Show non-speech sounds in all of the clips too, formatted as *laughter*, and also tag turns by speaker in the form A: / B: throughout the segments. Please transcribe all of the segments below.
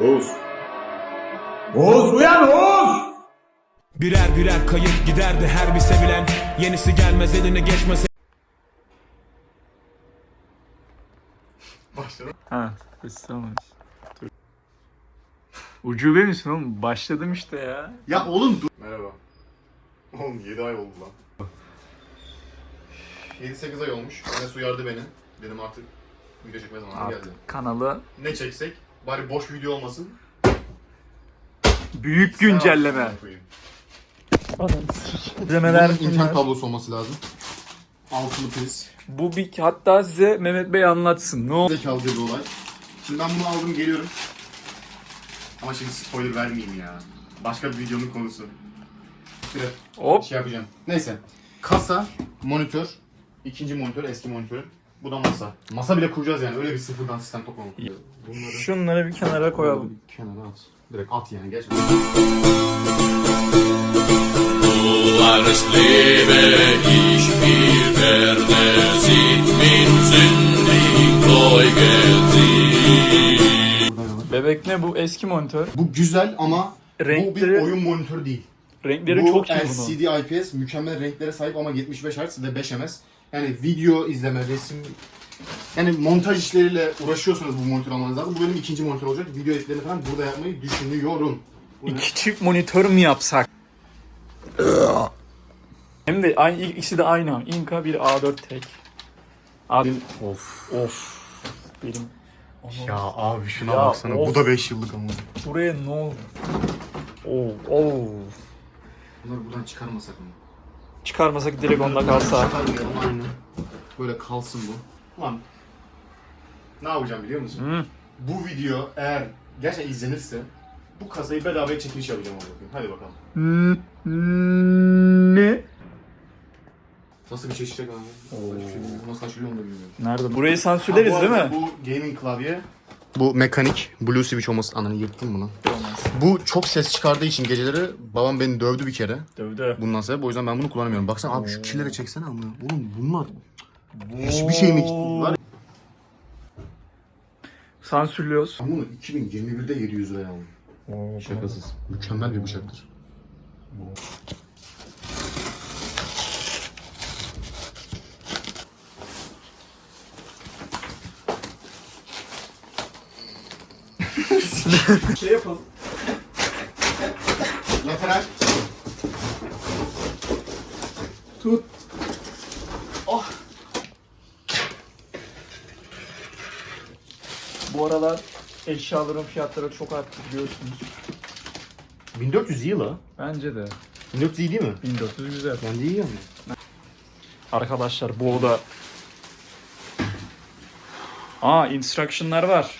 A: Oğuz. Oğuz uyan Oğuz!
B: Birer birer kayıp giderdi her bir sevilen Yenisi gelmez eline geçmez
C: Ha, ısınamamış. Dur. Ucube misin oğlum? Başladım işte ya.
D: Ya oğlum dur. Merhaba. Oğlum 7 ay oldu lan. 7-8 ay olmuş. Enes uyardı beni. Dedim artık video çekme zamanı
C: Artık
D: geldi.
C: kanalı
D: Ne çeksek? Bari boş video olmasın.
C: büyük güncelleme. Güncelemeler
D: Bunun internet kablosu olması lazım. Altılı priz.
C: Bu bir hatta size Mehmet Bey anlatsın. Ne oldu?
D: Zekalıca bir olay. Şimdi ben bunu aldım geliyorum. Ama şimdi spoiler vermeyeyim ya. Başka bir videonun konusu. Bir de
C: Hop.
D: şey yapacağım. Neyse. Kasa, monitör, ikinci monitör, eski monitör. Bu da masa. Masa bile kuracağız yani. Öyle bir sıfırdan sistem toplamak. Bunları
C: Şunları bir kenara koyalım.
D: kenara at. Direkt at yani geç.
E: Du warst lebe ich, wie werde sieht min sündig.
C: Bebek ne bu? Eski monitör.
D: Bu güzel ama bu bir
C: Renkleri-
D: oyun monitörü değil.
C: Renkleri
D: bu
C: çok iyi bunun.
D: LCD IPS mükemmel renklere sahip ama 75 Hz ve 5 ms. Yani video izleme, resim yani montaj işleriyle uğraşıyorsanız bu monitör almanız lazım. Bu benim ikinci monitör olacak. Video editlerini falan burada yapmayı düşünüyorum. Bu ne?
C: İki çift monitör mü yapsak? *laughs* Hem de aynı ikisi de aynı. Inka bir A4 tek. Abi
D: Of.
C: of. Benim
D: Ya abi şuna
C: Ya,
D: baksana.
C: of.
D: Bu da 5 yıllık ama.
C: buraya ne oldu? Oo, oo.
D: Bunları buradan çıkarmasak mı?
C: Çıkarmasak direkt onda kalsa.
D: Çıkarmayalım aynen. Böyle kalsın bu. Lan ne yapacağım biliyor musun?
C: Hı.
D: Bu video eğer gerçekten izlenirse bu kasayı bedavaya çekiliş yapacağım ona bakayım. Hadi bakalım.
C: Ne?
D: Nasıl bir abi? Şey bilmiyorum. Nasıl açılıyor onu da bilmiyorum.
C: Nerede? Burayı sansürleriz
D: Ha, bu
C: değil
D: arada
C: mi?
D: Bu gaming klavye. Bu mekanik Blue Switch olması ananı yırttım bunu. Bu çok ses çıkardığı için geceleri babam beni dövdü bir kere.
C: Dövdü.
D: Bundan sebep o yüzden ben bunu kullanamıyorum. Baksana abi şu kirlere çeksene ama. Oğlum bunlar hiçbir şey mi var?
C: Sansürlüyoruz.
D: Ben bunu 2021'de 700 liraya aldım. Şakasız. Mükemmel bir bıçaktır.
C: Şey yapalım.
D: Lateral.
C: Tut. Bu aralar eşyaların fiyatları çok arttı biliyorsunuz.
D: 1400 iyi la.
C: Bence de.
D: 1400 iyi değil mi?
C: 1400 güzel.
D: Bence iyi yani.
C: Arkadaşlar bu oda... Aa instruction'lar var.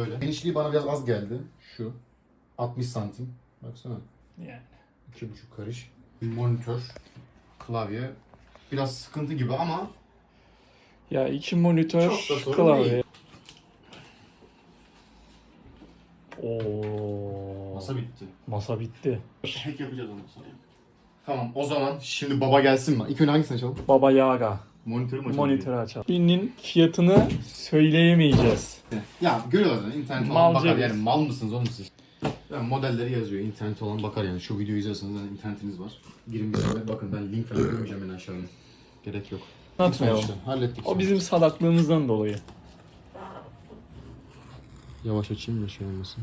D: böyle. Genişliği bana biraz az geldi. Şu. 60 santim. Baksana.
C: Yani.
D: İki buçuk karış. Monitör. Klavye. Biraz sıkıntı gibi ama
C: Ya iki monitör,
D: Çok da sorun
C: klavye. Oo.
D: masa bitti.
C: Masa bitti.
D: Hack yapacağız onu sonra. Tamam o zaman şimdi baba gelsin mi? İlk önce hangisini açalım?
C: Baba Yaga.
D: Monitörü mü açalım?
C: Monitörü açalım. Birinin fiyatını söyleyemeyeceğiz.
D: Ya görüyorlar zaten internet
C: Mal
D: olan bakar
C: ceviz.
D: yani mal mısınız oğlum siz? Yani modelleri yazıyor internet olan bakar yani şu videoyu izliyorsanız yani internetiniz var. Girin bir zahmet bakın ben link falan koymayacağım en aşağıya. Gerek yok.
C: Anlatmayalım.
D: İşte, hallettik.
C: O bizim salaklığımızdan dolayı.
D: Yavaş açayım da şey olmasın.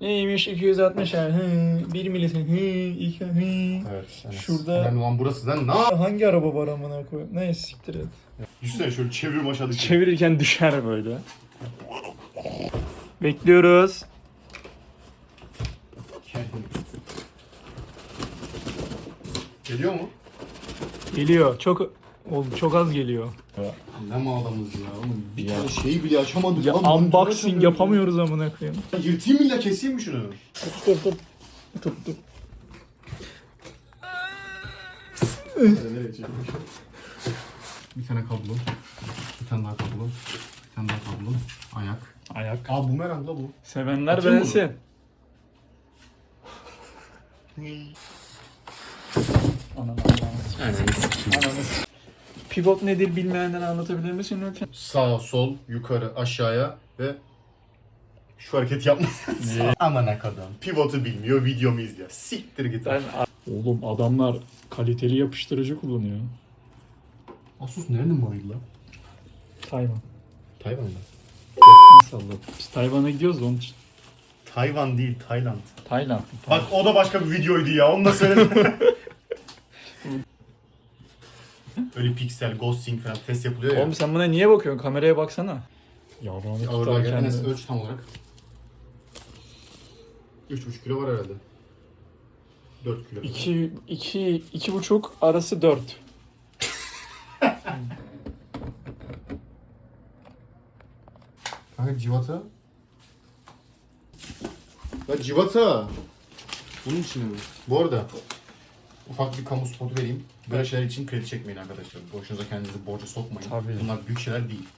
C: Neymiş 260 ha, hı, 1 milisin, hı, 2, hı.
D: Evet. evet.
C: Şurada-
D: Önemli olan burası lan ne
C: Hangi araba var amına koyayım? Neyse siktir et.
D: Düşünsene şöyle çeviriyorum aşağıdaki.
C: Çevirirken düşer böyle. Bekliyoruz.
D: Geliyor mu?
C: Geliyor. Çok oğlum çok az geliyor.
D: Ne mi adamız ya? Oğlum bir
C: Ya.
D: tane şeyi bile açamadık.
C: Ya
D: lan.
C: Unboxing yapamıyoruz amına koyayım.
D: Ya Yırtayım mı la keseyim mi şunu?
C: Tut tut tut. Tut tut.
D: Bir tane kablo. Bir tane daha kablo. Bir tane daha kablo. Ayak.
C: Ayak.
D: Aa bumerang la bu.
C: Sevenler
D: Atayım
C: beğensin. Ananı ananı. Pivot nedir bilmeyenlere anlatabilir misin lütfen?
D: Sağ, sol, yukarı, aşağıya ve şu hareket yapmasın. *laughs* Aman akadam. Pivotu bilmiyor, videomu izliyor. Siktir git.
C: Ben... Oğlum adamlar kaliteli yapıştırıcı kullanıyor.
D: Asus nerenin malıydı lan?
C: Tayvan.
D: Tayvan'da.
C: Nasıl Allah? Biz Tayvan'a gidiyoruz da onun için.
D: Tayvan değil, Tayland.
C: Tayland.
D: Bak o da başka bir videoydu ya, onu da söyledim. *laughs* Öyle piksel, ghosting falan test yapılıyor ya.
C: Oğlum sen buna niye bakıyorsun? Kameraya baksana. Yavrum
D: Ağırlığa gel. Enes ölç tam olarak. 3,5 kilo var herhalde. 4 kilo.
C: 2 2 iki buçuk arası 4.
D: Kanka civata. Ya civata. Bunun için mi? Bu arada ufak bir kamu spotu vereyim. Böyle şeyler için kredi çekmeyin arkadaşlar. Boşunuza kendinizi borca sokmayın.
C: Tabii.
D: Bunlar büyük şeyler değil.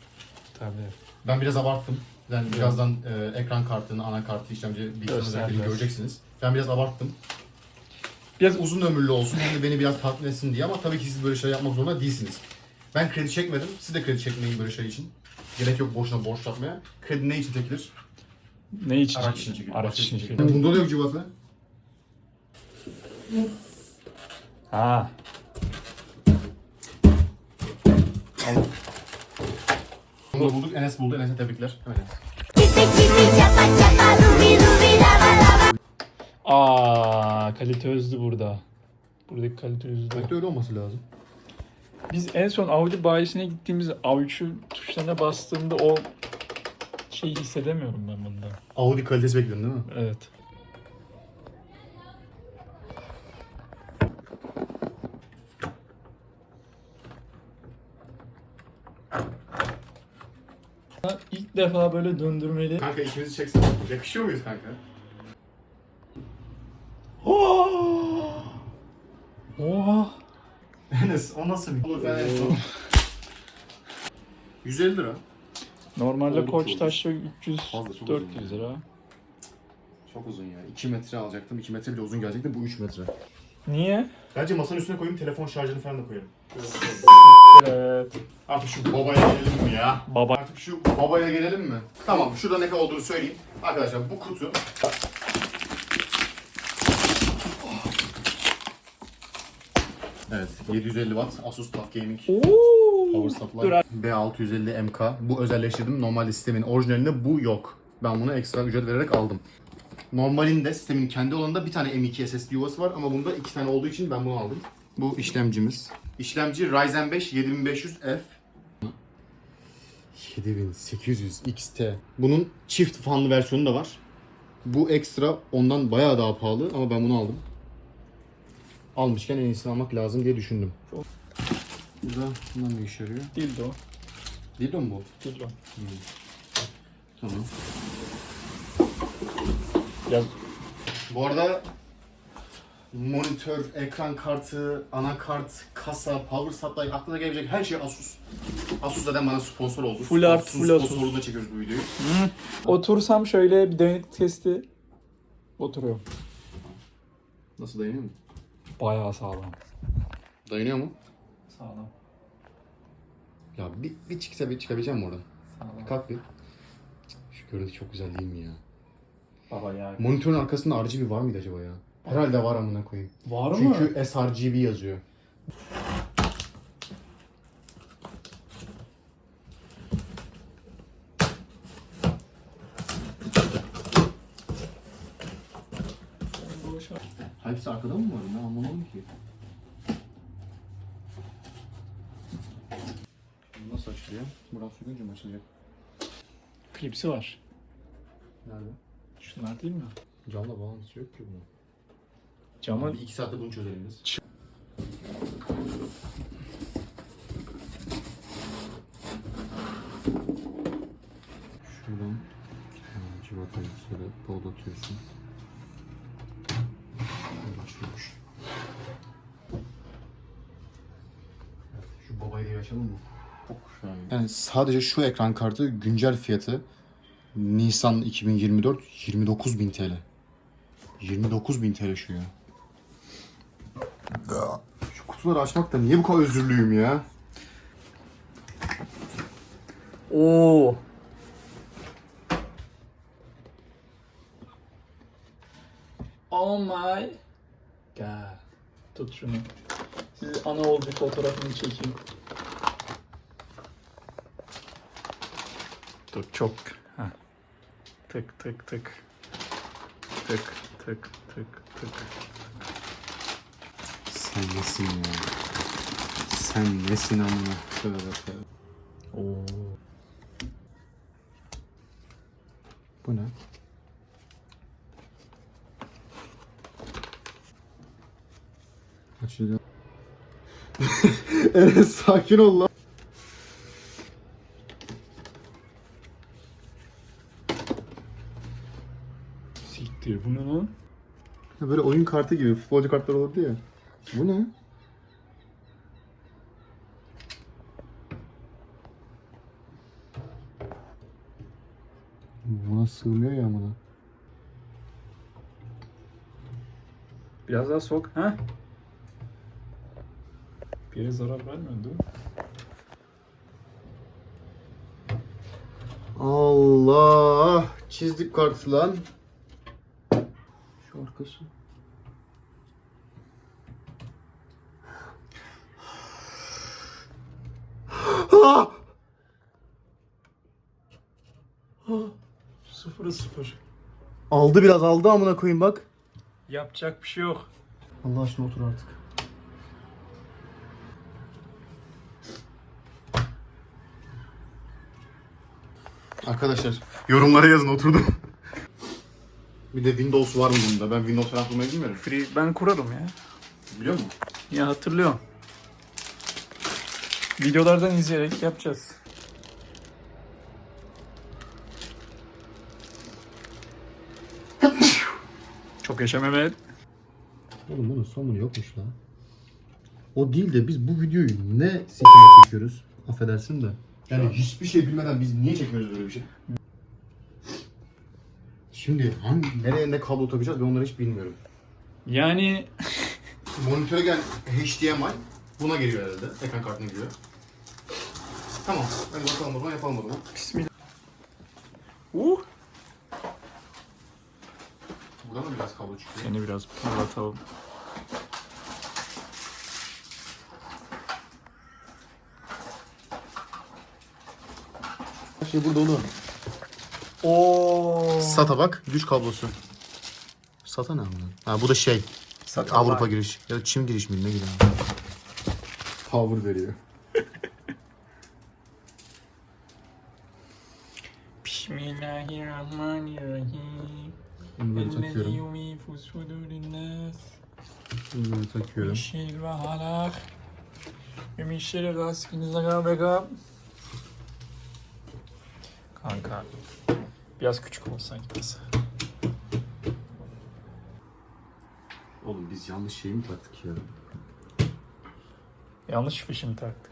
C: Tabii.
D: Ben biraz abarttım. Yani birazdan e, ekran kartını, anakartı, işlemci, bilgisayar
C: Göster,
D: özelliklerini göreceksiniz. Ben biraz abarttım.
C: Biraz
D: Uzun ömürlü olsun hem de beni biraz tatmin etsin diye ama tabii ki siz böyle şeyler yapmak zorunda değilsiniz. Ben kredi çekmedim. Siz de kredi çekmeyin böyle şey için. Gerek yok boşuna borç yapmaya. Kredi ne için çekilir?
C: ne için?
D: Araç için çekilir.
C: Araç için
D: çekilir.
C: çekilir.
D: Bunda da yok cıvata.
C: Ha.
D: Bunu da bulduk. Enes buldu. Enes'e tebrikler. Evet.
C: Aa, kalite özdü burada. Buradaki kalite özdü.
D: Belki de öyle olması lazım.
C: Biz en son Audi bayisine gittiğimiz avuçu tuşlarına bastığımda o şeyi hissedemiyorum ben bunda.
D: Audi kalitesi bekliyorsun değil mi?
C: Evet. İlk defa böyle döndürmeli.
D: Kanka ikimizi çeksen. Yakışıyor muyuz kanka?
C: Oha!
D: Enes o nasıl bir... Olur ben Enes o. 150 lira.
C: Normalde
D: Oldukça
C: Koç taşla 300
D: Fazla, çok
C: 400
D: uzun
C: lira.
D: Çok uzun ya. 2 metre alacaktım. 2 metre bile uzun gelecekti. Bu 3 metre.
C: Niye?
D: Bence masanın üstüne koyayım. Telefon şarjını falan da koyarım. *laughs*
C: Evet.
D: Artık şu babaya gelelim mi ya?
C: Baba.
D: Artık şu babaya gelelim mi? Tamam şurada ne kadar olduğunu söyleyeyim. Arkadaşlar bu kutu Evet 750 watt Asus TUF Gaming Power Supply
C: Dur
D: B650 MK Bu özelleştirdim. Normalde sistemin orijinalinde bu yok. Ben bunu ekstra ücret vererek aldım. Normalinde sistemin kendi olanında bir tane M2 SSD yuvası var ama bunda iki tane olduğu için ben bunu aldım. Bu işlemcimiz. İşlemci Ryzen 5 7500F 7800 XT. Bunun çift fanlı versiyonu da var. Bu ekstra ondan bayağı daha pahalı ama ben bunu aldım. almışken en iyisini almak lazım diye düşündüm. Burada bundan ne işe yarıyor?
C: Dildo.
D: Dildo mu bu?
C: Dildo.
D: Tamam.
C: Ya
D: Bu arada monitör, ekran kartı, anakart, kasa, power supply aklına gelebilecek her şey Asus. Asus zaten bana sponsor oldu.
C: Full art,
D: Asus
C: full Asus.
D: sponsorluğunda çekiyoruz bu videoyu.
C: otursam şöyle bir dayanıklık testi oturuyor.
D: Nasıl dayanıyor mu?
C: Bayağı sağlam.
D: Dayanıyor mu?
C: Sağlam.
D: Ya bir, bir çıksa bir çıkabileceğim mi oradan?
C: Sağlam.
D: Kalk bir. Şu görüntü çok güzel değil mi ya?
C: Baba ya.
D: Monitörün arkasında RGB var mıydı acaba ya? Herhalde var amına koyayım.
C: Var mı?
D: Çünkü sRGB yazıyor. Hepsi arkada mı var? Ben anlamadım ki. Nasıl açılıyor? Buradan sürünce mi açılacak?
C: Klipsi var.
D: Nerede?
C: Şunlar değil mi?
D: Camla bağlantısı yok ki bunun.
C: Camı
D: Ama bir iki saatte bunu çözelim biz. Şuradan civatayı şöyle bağlatıyorsun. Evet, Şu babayı açalım mı? Yani sadece şu ekran kartı güncel fiyatı Nisan 2024 29.000 TL. 29.000 TL şu ya. Kutuları açmakta niye bu kadar özürlüyüm ya?
C: Oo. Oh my god. Tut şunu. Siz ana ol bir fotoğrafını çekeyim. Dur çok. Heh. Tık tık tık. Tık tık tık tık.
D: Sen nesin ya? Sen nesin amına? Tövbe tövbe.
C: Oo.
D: Bu ne? Açacağım. *laughs* evet sakin ol lan.
C: Siktir bu ne lan?
D: Böyle oyun kartı gibi futbolcu kartlar olurdu ya. Bu ne? Buna sığmıyor ya bana.
C: Biraz daha sok. Ha? Bir yere zarar vermiyor değil mi?
D: Allah! Çizdik kartı lan. Şu arkası.
C: Sıfırı sıfır.
D: Aldı biraz aldı amına koyayım bak.
C: Yapacak bir şey yok.
D: Allah aşkına otur artık. Arkadaşlar yorumlara yazın oturdum. bir de Windows var mı bunda? Ben Windows falan kurmayı bilmiyorum.
C: Free ben kurarım ya.
D: Biliyor musun?
C: Ya hatırlıyorum. Videolardan izleyerek yapacağız. Çok yaşa Mehmet.
D: Oğlum bunun sonu yokmuş lan. O değil de biz bu videoyu ne sikine çekiyoruz? Affedersin de. Yani hiçbir şey bilmeden biz niye çekmiyoruz böyle bir şey? Şimdi hangi, nereye ne kablo takacağız ben onları hiç bilmiyorum.
C: Yani
D: Monitöre gel HDMI buna geliyor herhalde. Ekran kartına giriyor. Tamam. Hadi bakalım o zaman yapalım o zaman.
C: Bismillah. Uh.
D: Buradan da biraz kablo çıkıyor.
C: Seni biraz parlatalım.
D: Her şey burada oğlum.
C: Oo.
D: SATA bak. Güç kablosu. SATA ne amına? Ha bu da şey. Avrupa giriş. Ya da Çin giriş mi ne giriyor? Power veriyor.
C: Bismillahirrahmanirrahim.
D: Bunu böyle takıyorum.
C: Bunu
D: böyle takıyorum.
C: Mişil ve halak. Ve mişil gaskiniz aga bega. Kanka. Biraz küçük olsa gitmesi.
D: Oğlum biz yanlış şeyi mi taktık ya?
C: Yanlış fişimi taktık.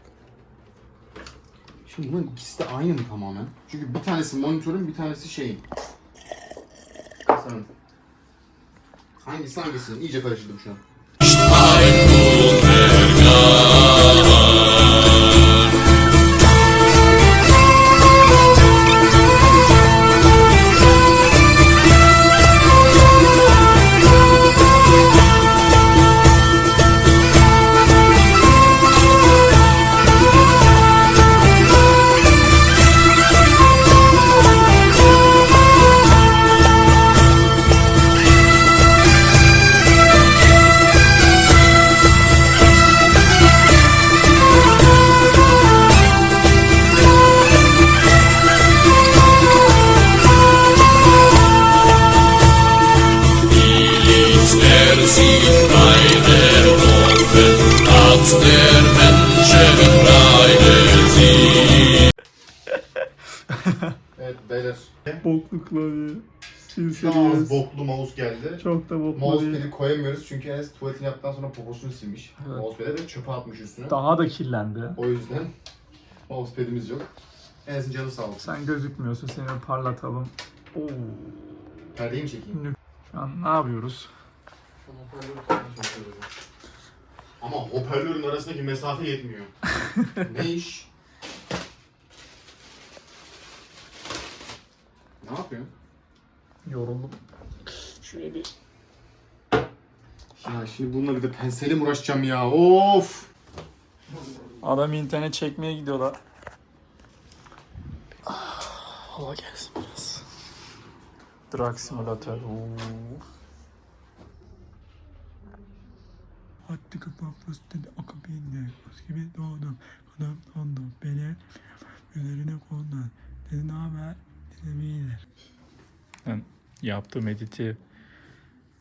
D: Şimdi bunun ikisi de aynı mı tamamen? Çünkü bir tanesi monitörün bir tanesi şeyin. Kasanın. Hangisi hangisinin? İyice karıştırdım şu an. Daha boklu mouse geldi.
C: Çok da
D: Mousepad'i koyamıyoruz çünkü Enes tuvaletini yaptıktan sonra poposunu silmiş.
C: Evet.
D: Mousepad'e ve çöpe atmış üstüne.
C: Daha da kirlendi.
D: O yüzden mousepad'imiz yok. Enes'in canı sağ olsun.
C: Sen gözükmüyorsun seni parlatalım. Oo.
D: Perdeyi mi çekeyim?
C: Şu an ne yapıyoruz?
D: Ama hoparlörün arasındaki mesafe yetmiyor. *laughs* ne iş? Ne yapıyorsun?
C: Yoruldum. Şuraya bir
D: Ya şimdi bununla bir de pensele mi uğraşacağım ya? Of!
C: Adam internet çekmeye gidiyorlar. Ah, Hava gelsin biraz. Drag simülatör. Hadi kapan fıstığı akabinde Kız gibi doğdum Adam dondum Beni Üzerine kondun Dedi ne haber Dedim iyidir Ben yaptığım editi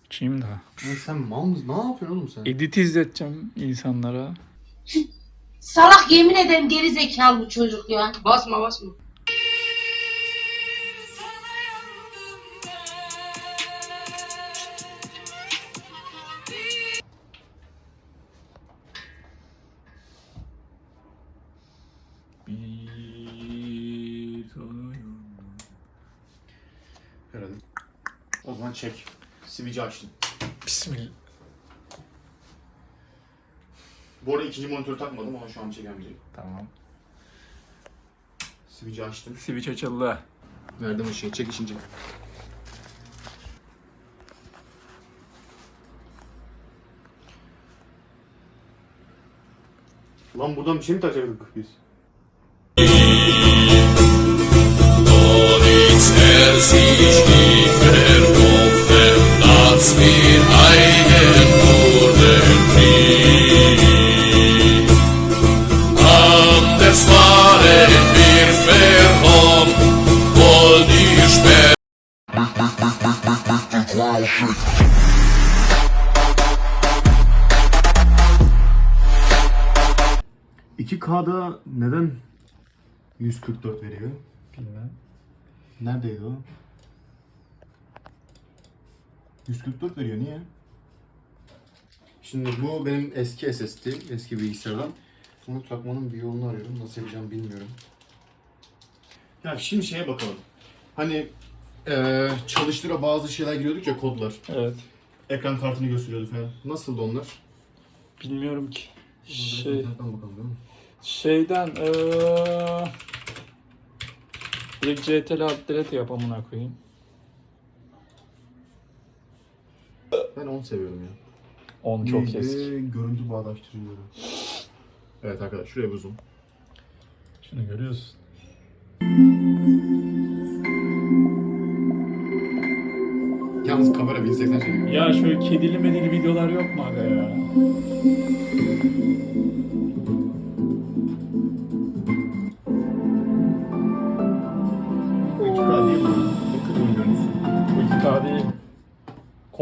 C: Açayım da
D: Ya sen mal mısın? Ne yapıyorsun oğlum sen?
C: Edit izleteceğim insanlara
F: Salak yemin ederim geri zekalı bu çocuk ya. Basma basma.
D: Switch'i açtım.
C: Bismillah.
D: Bu arada ikinci monitörü takmadım ama şu an çekemeyecek.
C: Tamam.
D: Switch'i açtım.
C: Switch açıldı.
D: Verdim ışığı. Çek işince. Lan buradan bir şey mi takacaktık biz? 2K'da neden 144 veriyor?
C: Bilmem.
D: Neredeydi o? 144 veriyor niye? Şimdi bu benim eski SSD, eski bilgisayardan. Bunu takmanın bir yolunu arıyorum. Nasıl yapacağım bilmiyorum. Ya şimdi şeye bakalım. Hani ee, çalıştıra bazı şeyler giriyorduk ya kodlar.
C: Evet.
D: Ekran kartını gösteriyordu falan. Nasıldı onlar?
C: Bilmiyorum ki. Şey...
D: Bakalım, değil?
C: Şeyden eee direkt alt delete yap amına koyayım.
D: Ben onu seviyorum ya.
C: 10 çok
D: Neydi?
C: eski.
D: Görüntü bağdaştırıcıları. Evet arkadaşlar şuraya bir zoom.
C: Şunu görüyorsun.
D: Yalnız kamera 1080 çekiyor.
C: Ya şöyle kedili medili videolar yok mu aga ya?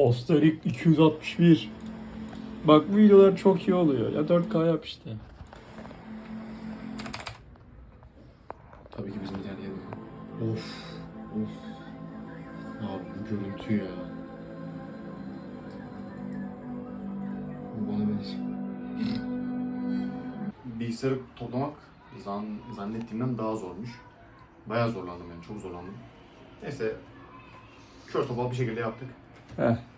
D: Oyun görüntüsü.
C: Bu 2K değil. Costa Rica 261. Bak bu videolar çok iyi oluyor. Ya 4K yap işte.
D: Tabii ki bizim internet yedim. Of. Of. Abi bu görüntü ya. Bu bana benziyor. Bilgisayarı toplamak zan, zannettiğimden daha zormuş. Bayağı zorlandım yani çok zorlandım. Neyse kör topal bir şekilde yaptık.
C: Heh.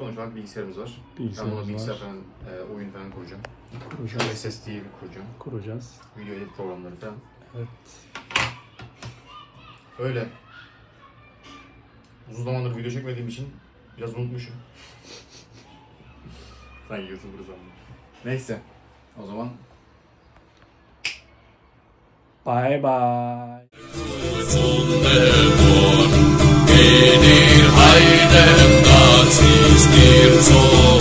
D: Sonuç olarak bilgisayarımız var. ben
C: Bilgisayarımız
D: buna bilgisayar
C: var.
D: falan, e, oyun falan kuracağım.
C: Kuracağız.
D: SSD kuracağım.
C: Kuracağız.
D: Video edit programları falan.
C: Evet.
D: Öyle. Uzun zamandır video çekmediğim için biraz unutmuşum. *laughs* Sen YouTuber zaman. Neyse. O zaman
C: Bye bye.
E: einem Nazis dir Zorn.